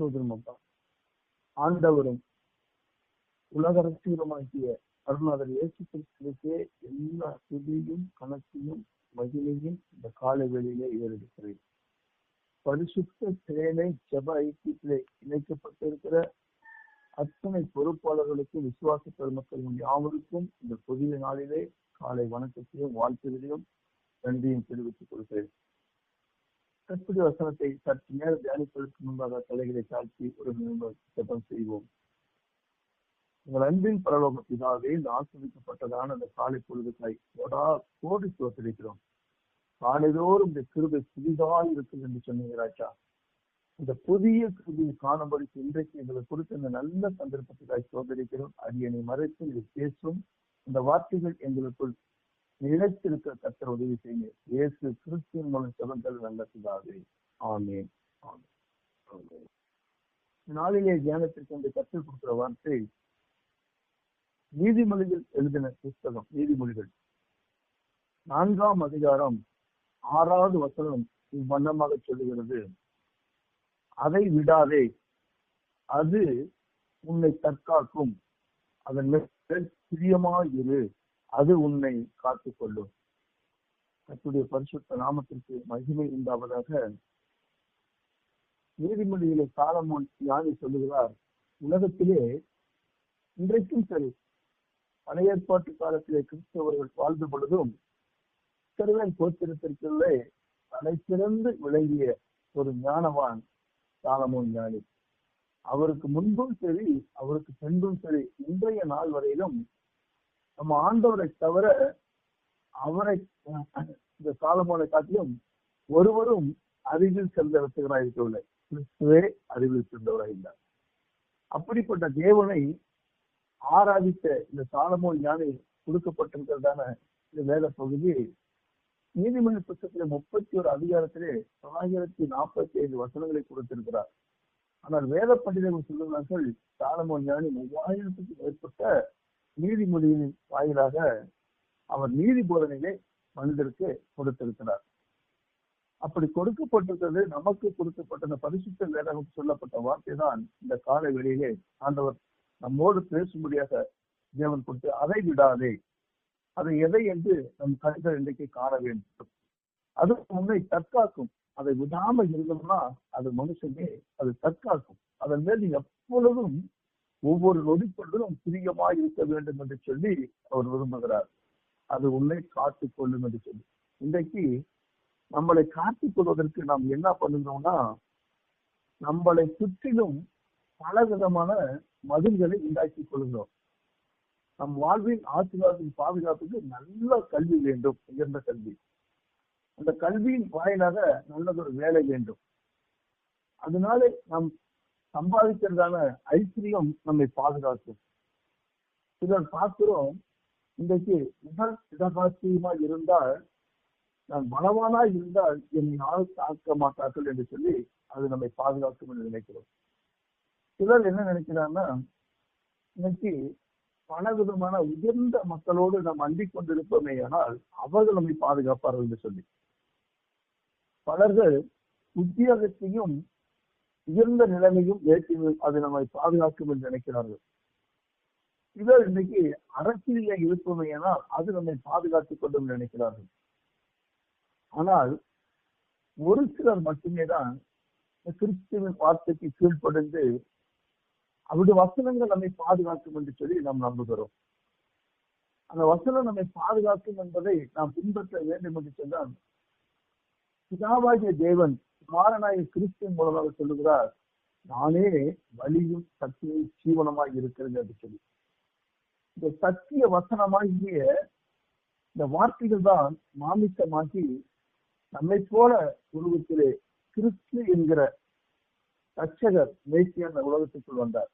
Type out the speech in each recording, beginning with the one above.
சோதரம் அப்பா ஆண்டவரும் உலக ரசிகரமாகிய அருணாதர் இயேசு கிறிஸ்துவுக்கே எல்லா துதியும் கணக்கையும் மகிழையும் இந்த கால வேளையிலே ஏறெடுக்கிறேன். பரிசுத்த சேனை ஜப ஐக்கியத்திலே இணைக்கப்பட்டிருக்கிற அத்தனை பொறுப்பாளர்களுக்கு விசுவாச பெருமக்கள் யாவருக்கும் இந்த புதிய நாளிலே காலை வணக்கத்தையும் வாழ்த்துகளையும் நன்றியும் தெரிவித்துக் கொள்கிறேன். கற்புடைய வசனத்தை சற்று நேரம் தியானிப்பதற்கு முன்பாக தலைகளை தாழ்த்தி ஒரு ஜபம் செய்வோம். உங்கள் அன்பின் பரலோக பிதாவே இந்த ஆசிரியப்பட்டதான அந்த காலை பொழுதுக்காய் கொடா கோடி சுவத்திருக்கிறோம் காலைதோறும் இந்த கிருபை புதிதாக இருக்குது என்று சொன்னீங்க ராஜா. இந்த புதிய கிருபியை காணும்படி இன்றைக்கு எங்களை கொடுத்த இந்த நல்ல சந்தர்ப்பத்துக்காய் சோதரிக்கிறோம் அரியணை மறைத்து இது பேசும். இந்த வார்த்தைகள் எங்களுக்குள் நிலைத்திருக்க கத்தர் உதவி செய்யுங்க. இயேசு கிறிஸ்துவின் மூலம் செவங்கள் நல்ல பிதாவே ஆமேன். ஆமேன். நாளிலே தியானத்திற்கு இந்த கற்றுக் கொடுக்கிற வார்த்தை நீதிமொழிகள் எழுதின புஸ்தகம் நீதிமொழிகள். நான்காம் அதிகாரம் ஆறாவது வசனம் இவ்வண்ணமாக சொல்லுகிறது. அதை விடாதே. அது உன்னை தற்காக்கும். அதன் மேல் பிரியமாயிரு. அது உன்னை காத்துக் கொள்ளும் கத்துடைய பரிசுத்த நாமத்திற்கு மகிமை உண்டாவதாக நீதிமொழிகளை சாலமோன் யானை சொல்லுகிறார். உலகத்திலே இன்றைக்கும் சரி பழைய ஏற்பாட்டு காலத்திலே கிறிஸ்தவர்கள் வாழ்ந்த பொழுதும் சிறுவன் கோத்திரத்திற்குள்ளே தலைசிறந்து விளங்கிய ஒரு ஞானவான் சாலமோன் ஞானி அவருக்கு முன்பும் சரி அவருக்கு பின்பும் சரி இன்றைய நாள் வரையிலும் நம்ம ஆண்டவரை தவிர அவரை இந்த சாலமோனை காட்டிலும் ஒருவரும் அறிவில் சென்ற இருக்கவில்லை கிறிஸ்துவே அறிவில் சென்றவராக இருந்தார். அப்படிப்பட்ட தேவனை ஆராதித்த இந்த சாலமோன் ஞானி கொடுக்கப்பட்டிருக்கிறதான இந்த வேத பகுதி நீதிமன்ற புத்தகத்திலே முப்பத்தி ஒரு அதிகாரத்திலே தொள்ளாயிரத்தி நாற்பத்தி ஐந்து வசனங்களை கொடுத்திருக்கிறார். ஆனால் வேத பண்டிதர்கள் சொல்லுகிறார்கள் சாலமோன் ஞானி மூவாயிரத்துக்கு மேற்பட்ட நீதிமொழியின் வாயிலாக அவர் நீதி போதனையிலே மனிதருக்கு கொடுத்திருக்கிறார். அப்படி கொடுக்கப்பட்டிருக்கிறது நமக்கு கொடுக்கப்பட்ட அந்த பரிசுத்த வேதகம் சொல்லப்பட்ட வார்த்தை தான் இந்த கால வெளியிலே ஆண்டவர் நம்மோடு பேசும்படியாக தேவன் கொடுத்து அதை விடாதே. அதை எதை என்று நம் கண்கள் இன்றைக்கு காண வேண்டும். அது உன்னை தற்காக்கும். அதை விடாம இருந்தோம்னா அது மனுஷனே அது தற்காக்கும். அதன் மேல் எப்பொழுதும் ஒவ்வொரு நொடிப்பொழுதும் பிரியமாய் இருக்க வேண்டும் என்று சொல்லி அவர் விரும்புகிறார். அது உன்னை காத்துக் கொள்ளும் என்று சொல்லி. இன்றைக்கு நம்மளை காத்துக் கொள்வதற்கு நாம் என்ன பண்ணுகிறோம்னா நம்மளை சுற்றிலும் பல விதமான மதில்களை உண்டாக்கி கொள்கிறோம். நம் வாழ்வின் ஆசீர்வாதத்தின் பாதுகாப்புக்கு நல்ல கல்வி வேண்டும் உயர்ந்த கல்வி. அந்த கல்வியின் வாயிலாக நல்லதொரு வேலை வேண்டும். அதனால நாம் சம்பாதிக்கிறதான ஐஸ்வர்யம் நம்மை பாதுகாக்கும். சிலர் பார்க்கிறோம் இன்றைக்கு உடல் இடபாசியமா இருந்தால் நான் பலவானா இருந்தால் என்னை யாரும் தாக்க மாட்டார்கள் என்று சொல்லி அது நம்மை பாதுகாக்கும் என்று நினைக்கிறோம். சிலர் என்ன நினைக்கிறாங்கன்னா இன்னைக்கு பல விதமான உயர்ந்த மக்களோடு நாம் அண்டிக் கொண்டிருப்போமே ஆனால் அவர்கள் நம்மை பாதுகாப்பார்கள் என்று சொல்லி. பலர்கள் உத்தியோகத்தையும் உயர்ந்த நிலைமையும் வேட்கையும் அது நம்மை பாதுகாக்கும் என்று நினைக்கிறார்கள். இவர் இன்னைக்கு அரசியல இருப்போமே அது நம்மை பாதுகாத்துக் கொண்டும் நினைக்கிறார்கள். ஆனால் ஒரு சிலர் மட்டுமே தான் கிறிஸ்துவின் வார்த்தைக்கு கீழ்ப்படைந்து அவருடைய வசனங்கள் நம்மை பாதுகாக்கும் என்று சொல்லி நாம் நம்புகிறோம். அந்த வசனம் நம்மை பாதுகாக்கும் என்பதை நாம் பின்பற்ற வேண்டும் என்று சொன்னால் பிதாவாகிய தேவன் மாறனாய் கிறிஸ்துவின் மூலமாக சொல்லுகிறார் நானே வழியும் சக்தியும் ஜீவனமாய் இருக்கிறது என்று சொல்லி. இந்த சத்திய வசனமாகிய இந்த வார்த்தைகள் தான் மாமிசமாகி நம்மை போல உலகத்திலே கிறிஸ்து என்கிற ரட்சகர் மேசிய அந்த உலகத்துக்குள் வந்தார்.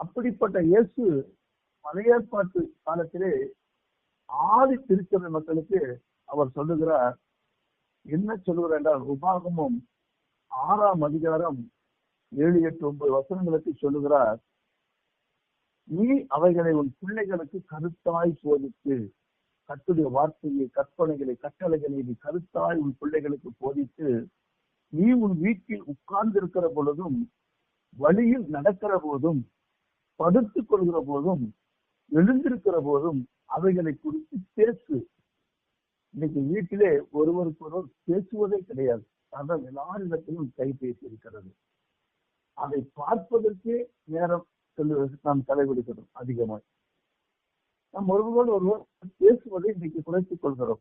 அப்படிப்பட்ட இயேசு மலையேற்பாட்டு காலத்திலே ஆதி திருச்சபை மக்களுக்கு அவர் சொல்லுகிறார் என்ன சொல்லுகிறார் என்றால் உபாகமும் ஆறாம் அதிகாரம் ஏழு எட்டு ஒன்பது வசனங்களுக்கு சொல்லுகிறார் நீ அவைகளை உன் பிள்ளைகளுக்கு கருத்தாய் போதித்து கத்துடைய வார்த்தையை கற்பனைகளை கட்டளைகளை நீ கருத்தாய் உன் பிள்ளைகளுக்கு போதித்து நீ உன் வீட்டில் உட்கார்ந்து இருக்கிற பொழுதும் வழியில் நடக்கிற போதும் படுத்துக் கொள்கிற போதும் எழுந்திருக்கிற போதும் அவைகளை குறித்து பேசு. இன்னைக்கு வீட்டிலே ஒருவருக்கு ஒருவர் பேசுவதே கிடையாது. அதான் எல்லாரிடத்திலும் கைபேசி இருக்கிறது. அதை பார்ப்பதற்கே நேரம் செல்வதற்கு நாம் தலைவிடுகிறோம் அதிகமாய். நாம் ஒருவரோடு ஒருவர் பேசுவதை இன்னைக்கு குறைத்துக் கொள்கிறோம்.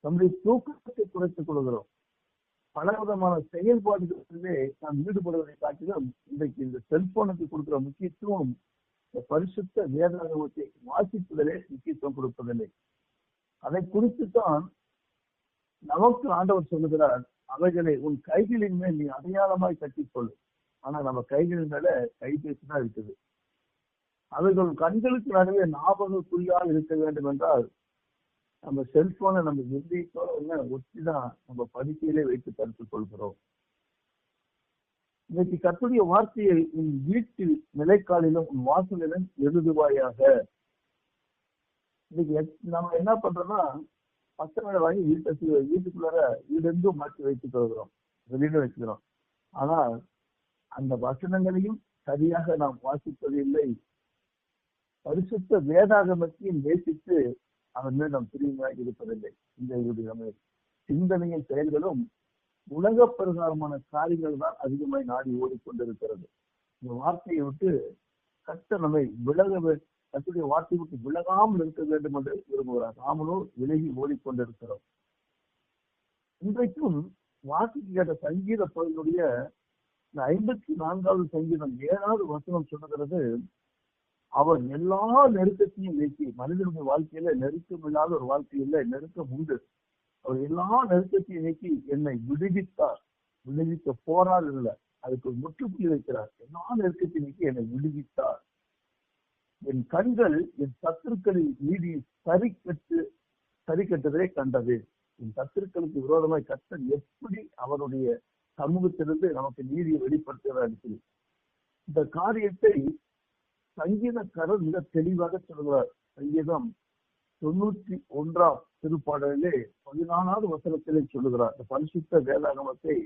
நம்முடைய தூக்கத்தை குறைத்துக் கொள்கிறோம். பல விதமான செயல்பாடுகளிலே நாம் ஈடுபடுவதை காட்டிலும் இன்றைக்கு இந்த செல்போனுக்கு கொடுக்கிற முக்கியத்துவம் இந்த பரிசுத்த வேதாகமத்தை வாசிப்பதிலே முக்கியத்துவம் கொடுப்பதில்லை. அதை குறித்து தான் நமக்கு ஆண்டவர் சொல்லுகிறார் அவைகளை உன் கைகளின் மேல் நீ அடையாளமாய் கட்டிக்கொள். ஆனா நம்ம கைகளின் மேல கைபேசி தான் இருக்குது. அவைகள் கண்களுக்கு நடுவே ஞாபக குறியாக இருக்க வேண்டும் என்றால் நம்ம செல்போனை நம்ம இருதயத்தோட ஒட்டி தான் நம்ம படுக்கையிலே வைத்து தடுத்துக் கொள்கிறோம். இன்னைக்கு கத்துடைய வார்த்தையை உன் வீட்டில் நிலைக்காலிலும் உன் வாசலிலும் எழுதுவாயாக. இன்னைக்கு நம்ம என்ன பண்றோம்னா பசங்களை வாங்கி வீட்டை வீட்டுக்குள்ளார வீடெங்கும் மாற்றி வைத்துக் கொள்கிறோம். வெளியில வச்சுக்கிறோம் ஆனால் அந்த வசனங்களையும் சரியாக நாம் வாசிப்பது இல்லை பரிசுத்த வேதாகமத்தையும் நேசித்து அதன் மேல் நாம் பிரிவாக இருப்பதில்லை. இந்த இவருடைய சிந்தனையின் செயல்களும் உலக பிரகாரமான காரியங்கள் தான் அதிகமாய் நாடி ஓடிக்கொண்டிருக்கிறது. இந்த வார்த்தையை விட்டு கட்ட நம்மை விலக கத்துடைய வார்த்தை விட்டு விலகாமல் இருக்க வேண்டும் என்று விரும்புகிறார். நாமளும் விலகி ஓடிக்கொண்டிருக்கிறோம். இன்றைக்கும் வாசிக்கு கேட்ட சங்கீத பகுதியுடைய இந்த ஐம்பத்தி நான்காவது சங்கீதம் ஏழாவது வசனம் சொல்லுகிறது அவர் எல்லா நெருக்கத்தையும் நீக்கி மனிதனுடைய வாழ்க்கையில நெருக்கம் இல்லாத ஒரு வாழ்க்கை இல்லை நெருக்கம் உண்டு. அவர் எல்லா நெருக்கத்தையும் நீக்கி என்னை விடுவித்தார். விடுவிக்க போறார் இல்லை அதுக்கு ஒரு முற்றுப்புள்ளி வைக்கிறார். எல்லா நெருக்கத்தையும் நீக்கி என்னை விடுவித்தார். என் கண்கள் என் சத்துருக்களின் நீதி சரி கட்டு சரி கட்டுவதை கண்டது. என் சத்துருக்களுக்கு விரோதமாய் கத்தன் எப்படி அவருடைய சமூகத்திலிருந்து நமக்கு நீதியை வெளிப்படுத்துகிறார்? இந்த காரியத்தை சங்கீதக்காரர் மிக தெளிவாக சொல்கிறார். சங்கீதம் தொண்ணூற்றி ஒன்றாம் திருப்பாடலிலே பதினாலாவது வசனத்திலே சொல்லுகிறார் இந்த பரிசுத்த வேதாகமத்தை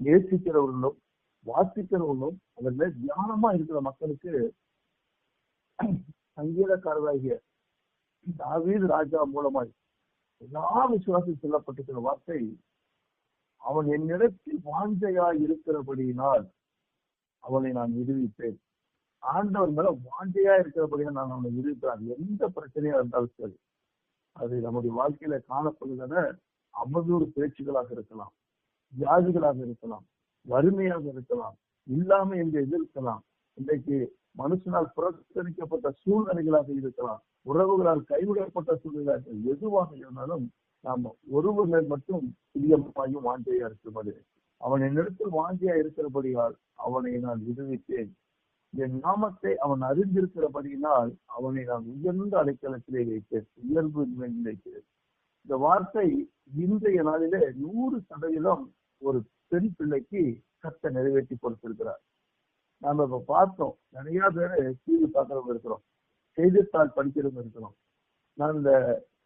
நேசிக்கிறவர்களும் வாசிக்கிறவர்களும் அதன் மேல் தியானமா இருக்கிற மக்களுக்கு சங்கீதக்காரராகிய தாவீது ராஜா மூலமாய் எல்லா விசுவாசம் சொல்லப்பட்டிருக்கிற வார்த்தை அவன் என்னிடத்தில் வாஞ்சையாய் இருக்கிறபடியினால் அவனை நான் விடுவிப்பேன். ஆண்டவர் மேல வாஞ்சையா இருக்கிறபடியால் நான் அவனை விடுவிப்பேன். எந்த பிரச்சனையா இருந்தாலும் சரி அது நம்முடைய வாழ்க்கையில காணப்படுகிற அவதூறு பேச்சுகளாக இருக்கலாம் வியாதிகளாக இருக்கலாம் வறுமையாக இருக்கலாம் இல்லாம என்று எதிர்க்கலாம். இன்றைக்கு மனுஷனால் புறக்கணிக்கப்பட்ட சூழ்நிலைகளாக இருக்கலாம். உறவுகளால் கைவிடப்பட்ட சூழ்நிலைகள் எதுவாக இருந்தாலும் நாம் ஒருவர் மட்டும் பிரியமாயும் வாஞ்சையா இருக்கிறது அவன் என்னிடத்தில் வாஞ்சையா இருக்கிறபடியால் அவனை நான் விடுவித்தேன். என் நாமத்தை அவன் அறிந்திருக்கிறபடியினால் அவனை நான் உயர்ந்த அடைக்கலத்திலே வைத்தேன். உயர்வு வைத்தேன் இந்த வார்த்தை இன்றைய நாளிலே நூறு சதவீதம் ஒரு பெண் பிள்ளைக்கு கத்த நிறைவேற்றி கொடுத்திருக்கிறார். நம்ம இப்ப பார்த்தோம். நிறைய பேர் டிவி பார்க்கறவங்க இருக்கிறோம். செய்தித்தாள் படிக்கிறவங்க இருக்கிறோம். நான் இந்த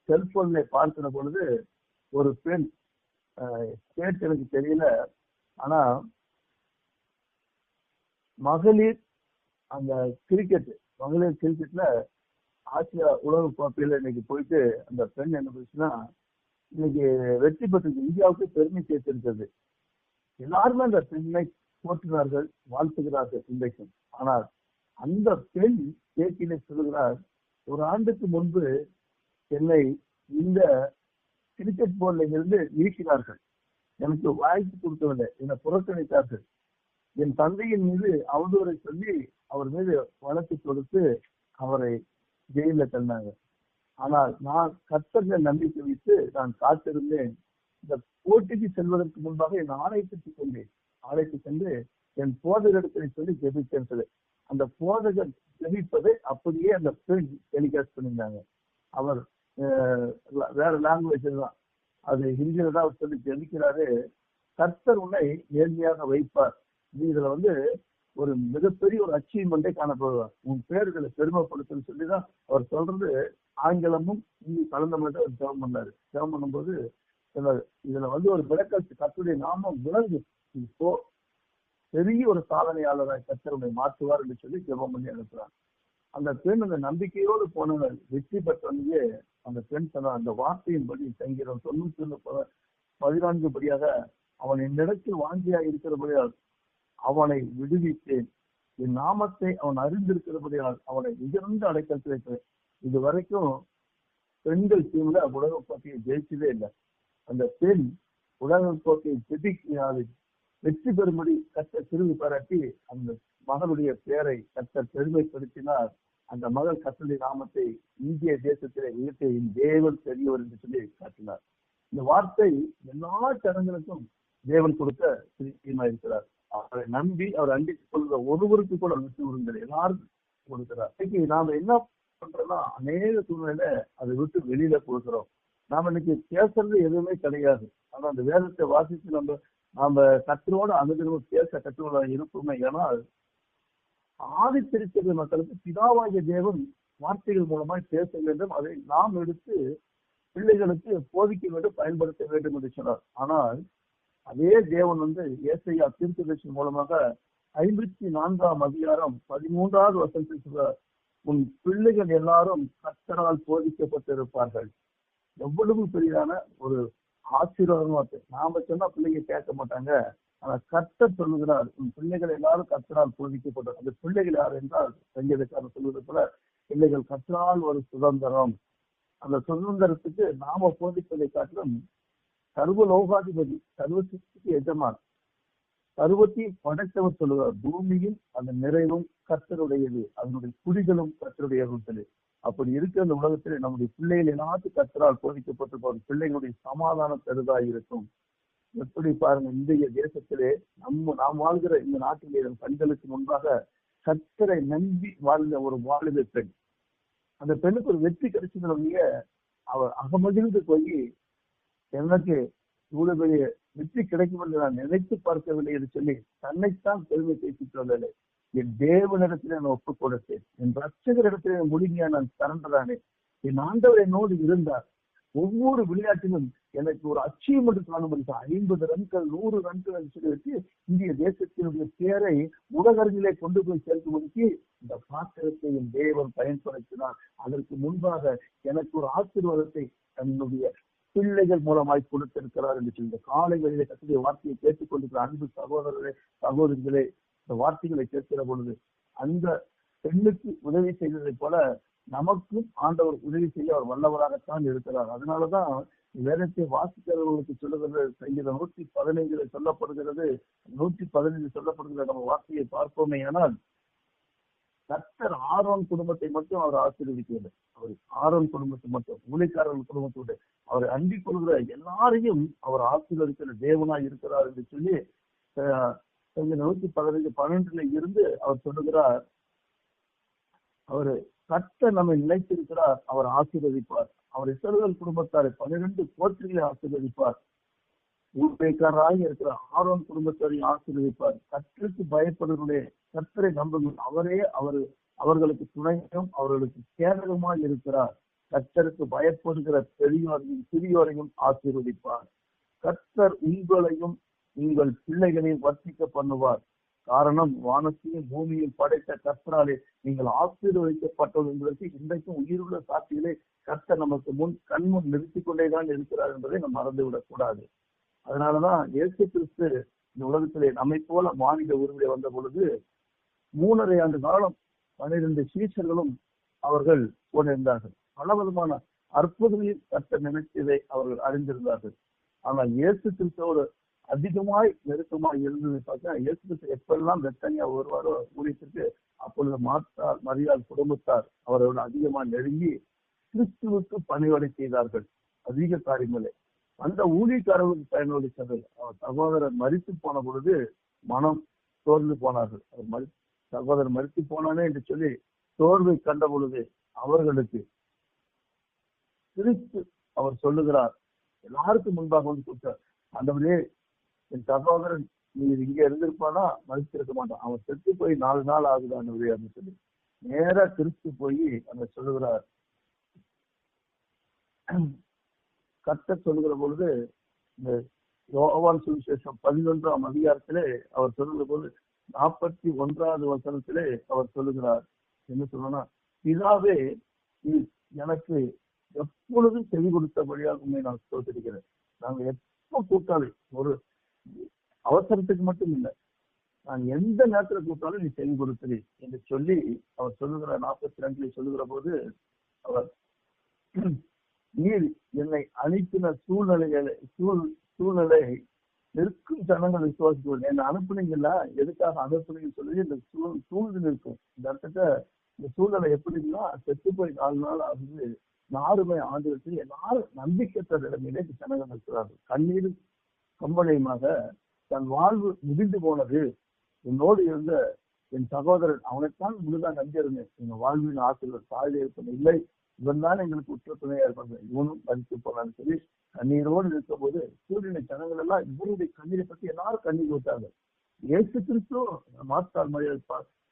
செல்போன்ல பார்க்கிற பொழுது ஒரு பெண் கேட்டு எனக்கு தெரியல. ஆனா மகளிர் அந்த கிரிக்கெட் மகளிர் கிரிக்கெட்ல ஆசியா உலக கோப்பையில இன்னைக்கு போயிட்டு அந்த பெண் என்ன போச்சுன்னா இன்னைக்கு வெற்றி பெற்றது இந்தியாவுக்கு பெருமை சேர்த்திருக்கிறது. எல்லாருமே அந்த பெண்ணை போற்றினார்கள் வாழ்த்துகிறார்கள் இன்றைக்கும். ஆனால் அந்த பெண் பேட்டியில சொல்லுகிறார் ஒரு ஆண்டுக்கு முன்பு என்னை இந்த கிரிக்கெட் போர்டில் இருந்து நீக்கினார்கள் எனக்கு வாய்ப்பு கொடுக்கவில்லை. என்னை புறக்கணித்தார்கள். என் தந்தையின் மீது அவதூறை சொல்லி அவர் மீது வழக்கு கொடுத்து அவரை ஜெயில தந்தாங்க ஆனால் நான் கத்தர்கள் நம்பிக்கை வைத்து நான் காத்திருந்தேன். இந்த போட்டிக்கு செல்வதற்கு முன்பாக என் ஆலயத்துக்கு கொண்டேன் ஆலைக்கு சென்று என் போதகரிடத்தை சொல்லி ஜெபிக்கின்றது அந்த போதகர் ஜெபிப்பதை அப்படியே அந்த பெண் டெலிகாஸ்ட் பண்ணியிருந்தாங்க. அவர் வேற லாங்குவேஜ் தான். அது ஹிந்தியில தான் அவர் சொல்லி ஜெபிக்கிறாரு. கர்த்தர் உன்னை நேர்மையாக வைப்பார். இதுல வந்து ஒரு மிகப்பெரிய ஒரு அச்சீவ்மெண்டே காணப்படுவார். உன் பேர்களை பெருமைப்படுத்துன்னு சொல்லிதான் அவர் சொல்றது. ஆங்கிலமும் இந்தி கலந்த மாதிரி அவர் ஜெபம் பண்ணாரு. ஜெபம் பண்ணும்போது இதுல வந்து ஒரு விளக்கத்து கத்துடைய நாமம் விளங்கு இப்போ பெரிய ஒரு சாதனையாளராய் கத்தருடைய மாற்றுவார் என்று சொல்லி ஜெபம் பண்ணி அனுப்புறாங்க அந்த பெண் அந்த நம்பிக்கையோடு போனவர் வெற்றி பெற்றவனையே அந்த பெண் சொன்ன அந்த வார்த்தையின்படி தங்கிறோம் தொண்ணூத்தி ஒண்ணு பதினான்கு படியாக அவன் என்னிடத்தில் வாஞ்சியா இருக்கிறபடியால் அவனை விடுவித்தேன். என் நாமத்தை அவன் அறிந்திருக்கிறபடியால் அவனை உயர்ந்த அடைக்கல் வைத்தேன். இது வரைக்கும் பெண்கள் டீம்ல உலக கோப்பையை ஜெயிச்சதே இல்லை. அந்த பெண் உலக கோப்பையை ஜெயிக்காது வெற்றி பெறும்படி கத்தர் திருவி பாராட்டி அந்த மகளுடைய பெயரை கத்தர் பெருமைப்படுத்தினார். அந்த மகள் கத்தருடைய நாமத்தை இந்திய தேசத்திலே உயர்த்திய தேவன் பெரியவர் என்று சொல்லி காட்டினார். இந்த வார்த்தை எல்லா ஜனங்களுக்கும் தேவன் கொடுத்த பிரியமா இருக்கிறார். அவரை நம்பி அவர் அண்டிக் கொள்கிற ஒருவருக்கு கூட விட்டு விடுங்கள் எல்லாருக்கும் கொடுக்கிறார். இன்னைக்கு நாம என்ன பண்றோம்னா அநேக சூழ்நிலையில அதை விட்டு வெளியில கொடுக்கிறோம். நாம இன்னைக்கு பேசுறது எதுவுமே கிடையாது. ஆனா அந்த வேதத்தை வாசித்து நம்ம நம்ம கத்தரோட அனுதினமும் பேச கத்தரோட இருப்போமே ஏனால் ஆதி திருச்சபை மக்களுக்கு பிதாவாகிய தேவன் வார்த்தைகள் மூலமாய் பேச வேண்டும். அதை நாம் எடுத்து பிள்ளைகளுக்கு போதிக்க வேண்டும் பயன்படுத்த வேண்டும் என்று சொன்னார். ஆனால் அதே தேவன் வந்து ஏசையா தீர்க்கதர்ஷன் மூலமாக ஐம்பத்தி நான்காம் அதிகாரம் பதிமூன்றாவது வசனத்தில் சொல்றார் உன் பிள்ளைகள் எல்லாரும் கத்தரால் போதிக்கப்பட்டிருப்பார்கள். எவ்வளவு பெரிதான ஒரு ஆசீர்வாதமா இருக்கு நாம சொன்னா பிள்ளைங்க கேட்க மாட்டாங்க. ஆனா கர்த்தர் சொல்லுகிறார். பிள்ளைகள் எல்லாரும் கத்தரால் போதிக்கப்பட்டார் அந்த பிள்ளைகள் யார் என்றால் சங்கீதக்காரர் சொல்வது போல பிள்ளைகள் கத்தரால் ஒரு சுதந்திரம். அந்த சுதந்திரத்துக்கு நாம போதிப்பதை காட்டிலும் சர்வ லோகாதிபதி சர்வசிக்கு எஜமான். சர்வத்தையும் படைத்தவர் சொல்லுவார் பூமியும் அந்த நிறைவும் கர்த்தருடையது. அதனுடைய குடிகளும் கர்த்தருடையது அப்படி இருக்கிற அந்த உலகத்திலே நம்முடைய பிள்ளைகள் எல்லாத்து கத்தரால் போதிக்கப்பட்டிருப்பாங்க பிள்ளைகளுடைய சமாதானம் பெரிதாக இருக்கும். எப்படி பாருங்க இந்திய தேசத்திலே நம்ம நாம் வாழ்கிற இந்த நாட்டிலே நம் கண்களுக்கு முன்பாக கத்தரை நம்பி வாழ்ந்த ஒரு வாலிப பெண். அந்த பெண்ணுக்கு ஒரு வெற்றி கிடைச்சதுடைய அவர் அகமகிழ்ந்து போய் எனக்கு இவ்வளவு பெரிய வெற்றி கிடைக்கும் என்று நான் நினைத்து பார்க்கவில்லை என்று சொல்லி தன்னைத்தான் பெருமை பேசிக் கொள்ளலை என் தேவனிடத்தில் நான் ஒப்பு கொடுத்தேன் என் ரட்சகரிடத்தில் என் முழுமையா நான் திறந்ததானே என் ஆண்டவர் என்னோடு இருந்தார். ஒவ்வொரு விளையாட்டிலும் எனக்கு ஒரு அச்சீவ்மெண்ட் காணும் ஐம்பது ரன்கள் நூறு ரன்கள் என்று சொல்லிவிட்டு இந்திய தேசத்தினுடைய பேரை உலகறிஞிலே கொண்டு போய் சேர்க்கும்படிக்கு இந்த பாத்திரத்தை என் தேவன் பயன்படுத்தினார். அதற்கு முன்பாக எனக்கு ஒரு ஆசீர்வாதத்தை தன்னுடைய பிள்ளைகள் மூலமாய் கொடுத்திருக்கிறார் என்று சொல்லி இந்த காலைகளிலே வழியில கத்துடைய வார்த்தையை கேட்டுக்கொண்டிருக்கிற அன்பு சகோதரர்களே சகோதரிகளே இந்த வார்த்தைகளை கேட்கிற பொழுது அந்த பெண்ணுக்கு உதவி செய்ததை போல நமக்கும் ஆண்டவர் உதவி செய்ய அவர் வல்லவராகத்தான் இருக்கிறார். அதனாலதான் வேதத்தை வாசிக்கிறவர்களுக்கு சொல்லுகிறது செய்கிற நூற்றி பதினைஞ்சுல சொல்லப்படுகிறது நூற்றி பதினைந்து சொல்லப்படுகிற நம்ம வார்த்தையை பார்ப்போமே ஆனால் கர்த்தர் ஆரோன் குடும்பத்தை மட்டும் அவர் ஆசீர்வதிக்கிறது அவர் ஆரோன் குடும்பத்தை மட்டும் ஊழிக்காரர்கள் குடும்பத்தோடு அவரை அண்டிக் கொள்கிற எல்லாரையும் அவர் ஆசீர்வதிக்கிற தேவனாய் இருக்கிறார் என்று சொல்லி நூத்தி பதினஞ்சு பன்னெண்டுல இருந்து அவர் சொல்லுகிறார் அவரு கட்ட நம்மை நிலைத்திருக்கிறார் அவர் ஆசீர்வதிப்பார். அவர் இசைகள் குடும்பத்தாரை பன்னிரண்டு கோத்திரிகளை ஆசீர்வதிப்பார். ஊர்பேக்காராக இருக்கிற ஆரோன் குடும்பத்தாரையும் ஆசீர்வதிப்பார். கற்றுக்கு பயப்படுவதே கத்தரை நம்புங்கள். அவரே அவர் அவர்களுக்கு துணையும் அவர்களுக்கு கேரகமாய் இருக்கிறார். கத்தருக்கு பயப்படுகிற பெரியோரையும் சிறியோரையும் ஆசீர்வதிப்பார். கத்தர் உங்களையும் உங்கள் பிள்ளைகளை வர்த்திக்க பண்ணுவார். காரணம் வானத்தையும் பூமியும் படைத்த கர்த்தராலே நீங்கள் ஆசீர்வதிக்கப்பட்டது என்பதற்கு இன்றைக்கும் உயிருள்ள சாட்சிகளை கர்த்தர் நமக்கு முன் கண்முன் நிறுத்திக் கொண்டேதான் இருக்கிறார் என்பதை நாம் மறந்துவிடக் கூடாது. அதனாலதான் இயேசு கிறிஸ்து இந்த உலகத்திலே நம்மை போல மாநில உருவிலே வந்த பொழுது மூணரை ஆண்டு காலம் பனிரெண்டு சீசர்களும் அவர்கள் கொண்டிருந்தார்கள் பல விதமான அற்புதங்களில் கட்ட நினைத்ததை அவர்கள் அறிந்திருந்தார்கள். ஆனால் இயேசு கிறிஸ்தோடு அதிகமாய் நெருக்கமாய் இருந்தது. பார்த்தா இயேசு எப்பெல்லாம் வெத்தனியா வருவாரோ ஊழியத்திற்கு அப்பொழுது மாத்தார் மரியாள் குடும்பத்தார் அவரோட அதிகமா நெருங்கி கிறிஸ்துவுக்கு பணிவடை செய்தார்கள். அதிக காரியங்களே. அந்த ஊழியக்காரர்களுக்கு பயனளித்தது அவர் சகோதரர் மறித்து போன பொழுது மனம் சோர்ந்து போனார்கள். அவர் மறி சகோதரர் மறித்து போனானே என்று சொல்லி சோர்வை கண்ட பொழுது அவர்களுக்கு கிறிஸ்து அவர் சொல்லுகிறார். எல்லாருக்கும் முன்பாக வந்து கொடுத்தார் அந்தபடியே என் சகோதரன் நீ இங்க இருந்திருப்பானா? மதிச்சிருக்க மாட்டான். அவன் செத்து போய் நாலு நாள் ஆகுதான் அப்படின்னு சொல்லி நேரா கிறிஸ்து போய் அங்க சொல்லுகிறார். கத்த சொல்லுகிற பொழுது இந்த யோவான் சுவிசேஷம் பதினொன்றாம் அதிகாரத்திலே அவர் சொல்லுகிற போது நாற்பத்தி ஒன்றாவது வசனத்திலே அவர் சொல்லுகிறார். என்ன சொல்லணும்னா பிதாவே எனக்கு எப்பொழுதும் செவி கொடுத்தபடியாக உண்மை நான் சொல்லிருக்கிறேன் நாங்க எப்ப கூட்டாளி ஒரு அவசரத்துக்கு மட்டும் இல்லை. நான் எந்த நேரத்துல கூப்பிட்டாலும் நீ செவி கொடுத்துரு என்று சொல்லி அவர் சொல்லுகிற நாற்பத்தி ரெண்டுல சொல்லுகிற போது அவர் நீர் என்னை அனுப்பின சூழ்நிலைகளை சூழ் சூழ்நிலை நிற்கும் ஜனங்கள் விசுவாசிக்க என்னை அனுப்புனீங்களா? எதுக்காக அனுப்புனீங்கன்னு சொல்லி இந்த சூழ் சூழ்ந்து நிற்கும். இந்த இடத்துல இந்த சூழ்நிலை எப்படின்னா செத்து போய் நாலு நாள் ஆகுது. நாறுமை ஆண்டு எல்லாரும் நம்பிக்கையற்ற நிலைமையிலே ஜனங்கள் நிற்கிறார்கள். கண்ணீர் கம்பளையுமாக தன் வாழ்வு முடிந்து போனது. என்னோடு இருந்த என் சகோதரன் அவனைத்தான் முழுதான் நம்பியிருந்தேன் எங்க வாழ்வின் ஆசிரியர் தாழ்வு இருப்பது இல்லை. இவன் தான் எங்களுக்கு உற்ற துணையா இருப்பாங்க இவனும் மதித்து போனான்னு சொல்லி கண்ணீரோடு இருக்கும் போது சூரியனை ஜனங்கள் எல்லாம் இவருடைய கண்ணீரை பற்றி எல்லாரும் கண்ணீர் விட்டாங்க ஏசு கிறிஸ்து மாஸ்டார் மழையை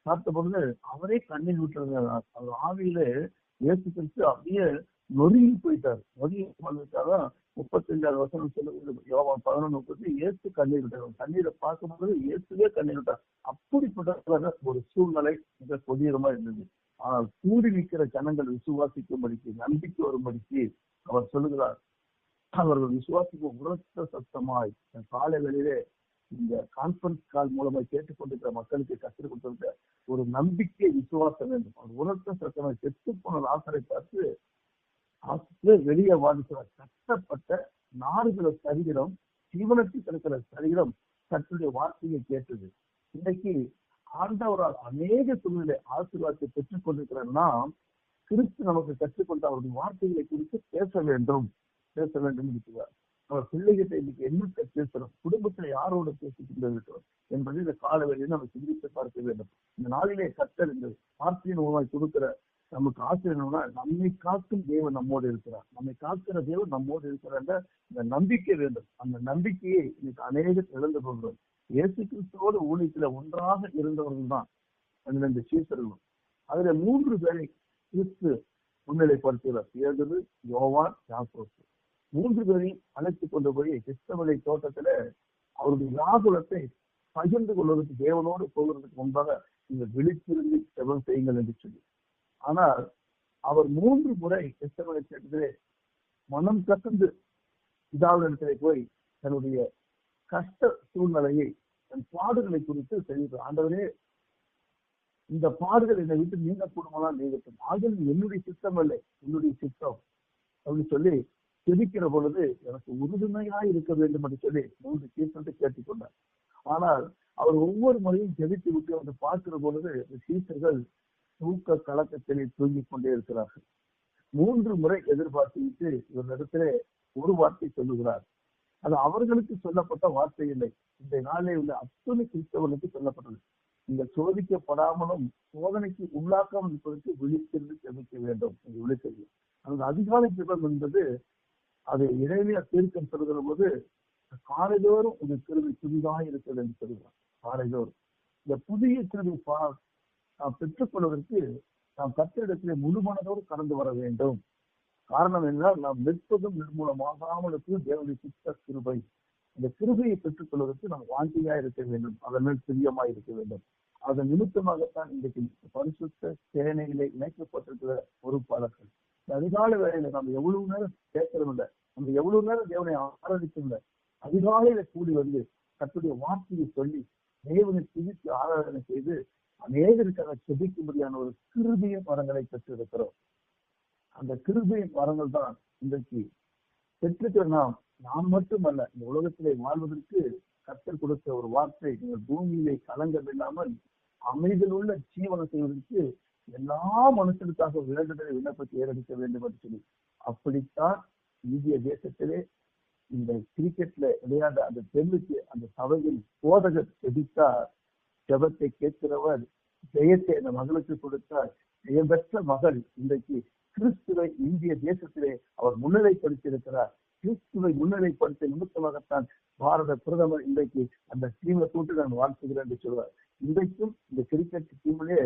பார்த்த பொழுது அவரே கண்ணீர் விட்டுறது அவர் ஆவியிலே இயேசு கிறிஸ்து அப்படியே நொறுங்கி போயிட்டார். நொறுங்கி போனதுக்காக முப்பத்தஞ்சாறு வசனம் சொல்லுவது யோகம் பதினொன்று முப்பத்தி இயேசு கண்ணீர் விட்டார். கண்ணீரை பார்க்கும்போது இயேசுவே கண்ணீர் விட்டார். அப்படிப்பட்ட ஒரு சூழ்நிலை மிக கொடீரமா இருந்தது. ஆனால் கூடி நிற்கிற ஜனங்கள் விசுவாசிக்கும்படிக்கு நம்பிக்கை வரும்படிக்கு அவர் சொல்லுகிறார். அவர்கள் விசுவாசிக்கும் உரத்த சத்தமாய் காலை வேளையிலே இந்த கான்பரன்ஸ் கால் மூலமாய் கேட்டுக்கொண்டிருக்கிற மக்களுக்கு கற்றுக் கொடுத்திருக்க ஒரு நம்பிக்கை விசுவாசம் வேண்டும். அவர் உரத்த சத்தமாய் செத்து போன ஆசரை பார்த்து ஆசிரியர் வெளியே வாழ்கிறார் கட்டப்பட்ட நாடுகள சரீரம் ஜீவனத்தில் கிடக்கிற சரீரம் கற்றுடைய வார்த்தையை கேட்டது. இன்னைக்கு ஆண்டவரால் அநேக சூழ்நிலை ஆசீர்வாதத்தை பெற்றுக் கொண்டிருக்கிற நாம் கிறிஸ்து நமக்கு கற்றுக்கொண்ட அவருடைய வார்த்தைகளை குறித்து பேச வேண்டும். பேச வேண்டும் இருக்கிறார் நம்ம பிள்ளைகிட்ட இன்னைக்கு என்ன பேசுறோம்? குடும்பத்துல யாரோட பேசிக்கிட்டு என்பதை இந்த கால நம்ம சிந்தித்து பார்க்க வேண்டும். இந்த நாளிலே கத்தல் இந்த வார்த்தையின் மூலமாய் கொடுக்கிற நமக்கு ஆசிரியர்னா நம்மை காக்கும் தேவன் நம்மோடு இருக்கிறார். நம்மை காக்கிற தேவன் நம்மோடு இருக்கிறார் இந்த நம்பிக்கை வேண்டும். அந்த நம்பிக்கையை இன்னைக்கு அநேக இழந்து கொள்கிறோம். இயேசு கிறிஸ்தோடு ஊழியத்துல ஒன்றாக இருந்தவர்கள் தான் பன்னிரண்டு சீசர்களும். அதுல மூன்று பேரை கிறிஸ்து முன்னிலைப்படுத்துகிறார் பேதரு யோவான் யாக்கோசு மூன்று பேரையும் அழைத்து கொண்டு போய் கிறிஸ்தவலை தோட்டத்துல அவருடைய ராகுலத்தை பகிர்ந்து கொள்வதற்கு தேவனோடு போகிறதுக்கு முன்பாக நீங்கள் விழித்திருந்து செவன் செய்யுங்கள் என்று சொல்லி. ஆனால் அவர் மூன்று முறை கிறிஸ்தவனை சென்று மனம் கசந்து பிதாவிடத்திலே போய் தன்னுடைய கஷ்ட சூழ்நிலையை தன் பாடுகளை குறித்து தெரிவித்தார். ஆண்டவரே இந்த பாடுகள் என்னை விட்டு நீங்க நீங்கட்டும். ஆகிய என்னுடைய சித்தம் அல்ல என்னுடைய சித்தம் அப்படின்னு சொல்லி செபிக்கிற பொழுது எனக்கு உறுதுணையா இருக்க வேண்டும் என்று சொல்லி மூன்று கீர்த்தனத்தை கேட்டுக்கொண்டார் ஆனால் அவர் ஒவ்வொரு முறையும் ஜெபித்து விட்டு வந்து பார்க்கிற பொழுது சீசர்கள் தூக்க கலக்கத்திலே தூங்கிக் கொண்டே இருக்கிறார்கள். மூன்று முறை எதிர்பார்த்துவிட்டு இவரிடத்திலே ஒரு வார்த்தை சொல்லுகிறார். அது அவர்களுக்கு சொல்லப்பட்ட வார்த்தை இல்லை. இந்த நாளே உள்ள அத்துணை கிறிஸ்தவர்களுக்கு சொல்லப்பட்டது. இந்த சோதிக்கப்படாமலும் சோதனைக்கு உள்ளாக்காமல் இருப்பதற்கு விழித்திருந்து செமிக்க வேண்டும் என்று விழித்தது அந்த அதிகாலை ஜெபம் என்பது அதை இடையிலே தீர்க்கம் சொல்கிற போது காலைதோறும் இந்த திருவி துணிதாக இருக்கிறது என்று சொல்கிறார் காலைதோறும். இந்த புதிய திருவி நாம் பெற்றுக்கொள்வதற்கு நாம் கத்திரிடத்திலே முழு மனதோடு கடந்து வர வேண்டும். காரணம் என்றால் நாம் நிற்பதும் நிர்மூலமாகாமல் தேவனுடைய சித்த கிருபை. இந்த கிருபையை பெற்றுக்கொள்வதற்கு நாம் வாஞ்சியா இருக்க வேண்டும். அதன் மேல் பிரியமாய் இருக்க வேண்டும். அதன் நிமித்தமாகத்தான் இன்றைக்கு பரிசுத்த சேனையிலே இணைக்கப்பட்டிருக்கிற பொறுப்பாளர்கள். அதிகால வேலையில நம்ம எவ்வளவு நேரம் கேட்கறோம் இல்லை. நம்ம எவ்வளவு நேரம் தேவனை ஆராதிக்கும் அதிகாலையில கூடி வந்து கத்துடைய வார்த்தையை சொல்லி தேவனை பிரித்து ஆராதனை செய்து அநேகருக்காக செபிக்கும்படியான ஒரு கிருபிய மரங்களை பெற்றிருக்கிறோம். அந்த கிருபிய மரங்கள் தான் இன்றைக்கு பெற்றுக்கிற நாம் நாம் மட்டுமல்ல இந்த உலகத்திலே வாழ்வதற்கு கத்தல் கொடுத்த ஒரு வார்த்தை நீங்கள் பூமியிலே கலங்கமில்லாமல் அமைதியில் உள்ள ஜீவனம் செய்வதற்கு எல்லா மனுஷனுக்காக வேண்டுதலை விண்ணப்பத்தை ஏறெடுக்க வேண்டும் என்று சொல்லி அப்படித்தான் இந்திய தேசத்திலே இந்த கிரிக்கெட்ல விளையாட அந்த பெண்ணுக்கு அந்த சபையில் போதகர் செபித்தார். ஜபத்தை கேட்கிறவர் ஜெயத்தை அந்த மகளுக்கு கொடுத்தார். ஜெயபெற்ற மகள் இன்றைக்கு கிறிஸ்துவை இந்திய தேசத்திலே அவர் முன்னிலைப்படுத்தியிருக்கிறார். கிறிஸ்துவை முன்னிலைப்படுத்த நிமித்தமாகத்தான் பாரத பிரதமர் இன்றைக்கு அந்த டீமை கூட்டு நான் வாழ்த்துகிறேன் என்று சொல்வார். இன்றைக்கும் இந்த கிரிக்கெட் டீமிலே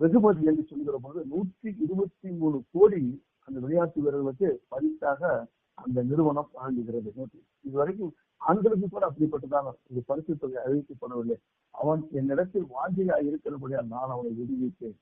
வெகுமதி என்று சொல்கிற போது நூற்றி இருபத்தி மூணு கோடி அந்த விளையாட்டு வீரர்களுக்கு பரிசாக அந்த நிறுவனம் வழங்குகிறது. இதுவரைக்கும் ஆண்களுக்கு கூட அப்படிப்பட்டதான இது பரிசுத்தொகை அறிவிக்கப்படவில்லை. அவன் என்னிடத்தில் வாஞ்சியா இருக்கிறபடியால் நான் அவனை விடுவித்தேன்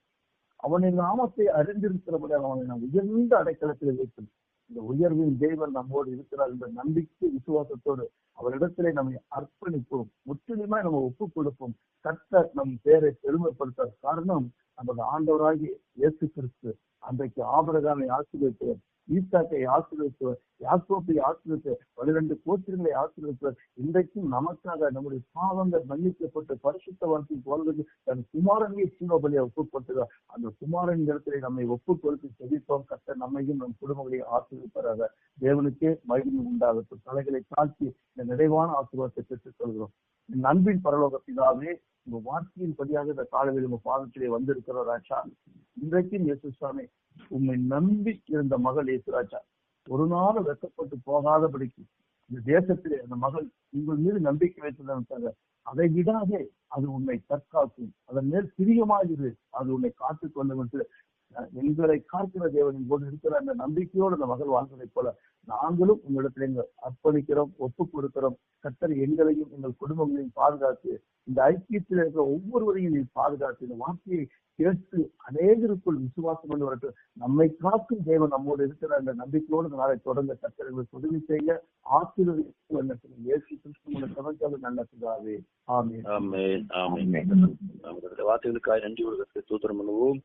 அவனின் நாமத்தை அறிந்திருக்கிறபடியால் அவனை நான் உயர்ந்த அடைக்கலத்தில் வைத்தேன் இந்த உயர்வின் தேவன் நம்மோடு இருக்கிறார் என்ற நம்பிக்கை விசுவாசத்தோடு அவரிடத்திலே நம்மை அர்ப்பணிப்போம். முற்றிலுமே நம்ம ஒப்புக் கொடுப்போம் கர்த்தர் நம் பேரை பெருமைப்படுத்த காரணம் நமது ஆண்டவராகி இயேசு கிறிஸ்து அன்றைக்கு ஆபரகாமை ஆசீர்வதித்தவர். ஈசாக்கை ஆசீர்வதித்தவர் யாக்கோப்பை ஆசீர்வதித்தவர் பனிரெண்டு கோத்திரங்களை ஆசீர்வதித்தவர் இன்றைக்கும் நமக்காக நம்முடைய பாவங்கள் மன்னிக்கப்பட்டு பரிசுத்த வாழ்க்கை போவதற்கு தன் குமாரனையை சீனோபலியை ஒப்புக்கொடுத்துகிறார் அந்த குமாரன் இடத்திலே நம்மை ஒப்புக் கொடுத்து செவிப்போம் கத்த நம்மையும் நம் குடும்பங்களையும் ஆசீர்வதிப்பாராக. தேவனுக்கே மகிழ்ச்சி உண்டாகட்டும். தலைகளை தாழ்த்தி இந்த நிறைவான ஆசீர்வாதத்தை பெற்றுக் கொள்கிறோம் நண்பின் அன்பின் பரலோக பிதாவே உங்க வார்த்தையின் படியாக இந்த காலவில் உங்க பாதத்திலே வந்திருக்கிறோம் ராஜா. இன்றைக்கும் இயேசு சுவாமி உண்மை நம்பி இருந்த மகள் இயேசு ராஜா ஒரு நாள் வெக்கப்பட்டு போகாதபடிக்கு இந்த தேசத்திலே அந்த மகள் உங்கள் மீது நம்பிக்கை வைத்ததாக அதை விடாதே அது உன்னை தற்காக்கும். அதன் மேல் பிரியமாகிரு அது உன்னை காத்துக் கொள்ளும் என்று எங்களை காக்கிற தேவனின் போது இருக்கிற அந்த நம்பிக்கையோடு அந்த மகள் வாழ்ந்ததைப் போல நாங்களும் உங்களிடத்தில் எங்கள் அர்ப்பணிக்கிறோம் ஒப்புக் கொடுக்கிறோம். கத்தர் எங்களையும் எங்கள் குடும்பங்களையும் பாதுகாத்து இந்த ஐக்கியத்தில் இருக்கிற ஒவ்வொருவரையும் நீ பாதுகாத்து இந்த வார்த்தையை கேட்டு அநேகருக்குள் விசுவாசம் கொண்டு வரட்டும் நம்மை காக்கும் தேவன் நம்மோடு இருக்கிற அந்த நம்பிக்கையோடு இந்த நாளை தொடர்ந்த கத்தர்களுக்கு உதவி செய்ய ஆசீர்வதிக்கும் இயேசு கிறிஸ்துவோட சமைக்காத நல்ல ஆமென். ஆமென். ஆமென். நம்மளுடைய வார்த்தைகளுக்காக நன்றி உலகத்தை சூத்திரம் பண்ணுவோம்.